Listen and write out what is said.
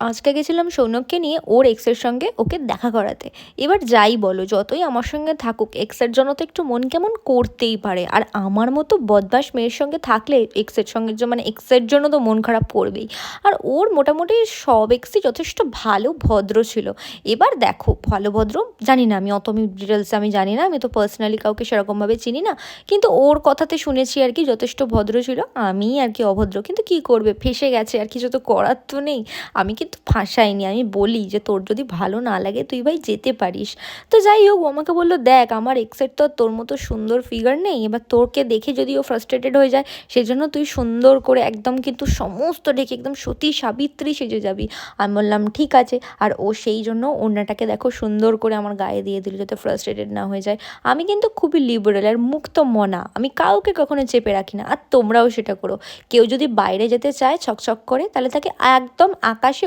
আজকে গেছিলাম সৌনককে নিয়ে ওর এক্সের সঙ্গে ওকে দেখা করাতে। এবার যাই বলো, যতই আমার সঙ্গে থাকুক এক্সের জন্য তো একটু মন কেমন করতেই পারে। আর আমার মতো বদমাস মেয়ের সঙ্গে থাকলে এক্সের সঙ্গে মানে এক্সের জন্য তো মন খারাপ করবেই। আর ওর মোটামুটি সব এক্সই যথেষ্ট ভালো, ভদ্র ছিল। এবার দেখো, ভালো, ভদ্র জানি না, আমি অত আমি ডিটেলস আমি জানি না, আমি তো পার্সোনালি কাউকে সেরকমভাবে চিনি না। কিন্তু ওর কথাতে শুনেছি আর কি, যথেষ্ট ভদ্র ছিল। আমি আর কি অভদ্র, কিন্তু কি করবে? ফেসে গেছে, আর কিছু তো করার তো নেই। আমি কিন্তু ফাঁসাইনি। আমি বলি যে, তোর যদি ভালো না লাগে, তুই ভাই যেতে পারিস। তো যাই হোক আমাকে বলল, দেখ, আমার এক্সের তো তোর মতো সুন্দর ফিগার নেই। এবার তোরকে দেখে যদি ও ফ্রাস্ট্রেটেড হয়ে যায় সেই জন্য তুই সুন্দর করে একদম কিন্তু সমস্ত ডেকে একদম সতী সাবিত্রী সেজে যাবি। আমি বললাম, ঠিক আছে। আর ও সেই জন্য ওড়নাটাকে দেখো সুন্দর করে আমার গায়ে দিয়ে দিল যাতে ফ্রাস্ট্রেটেড না হয়ে যায়। আমি কিন্তু খুবই লিবারেল আর মুক্ত মনা। আমি কাউকে কখনো চেপে রাখি না। আর তোমরাও সেটা করো। কেউ যদি বাইরে যেতে চায়, ছকছক করে, তাহলে তাকে একদম আকাশে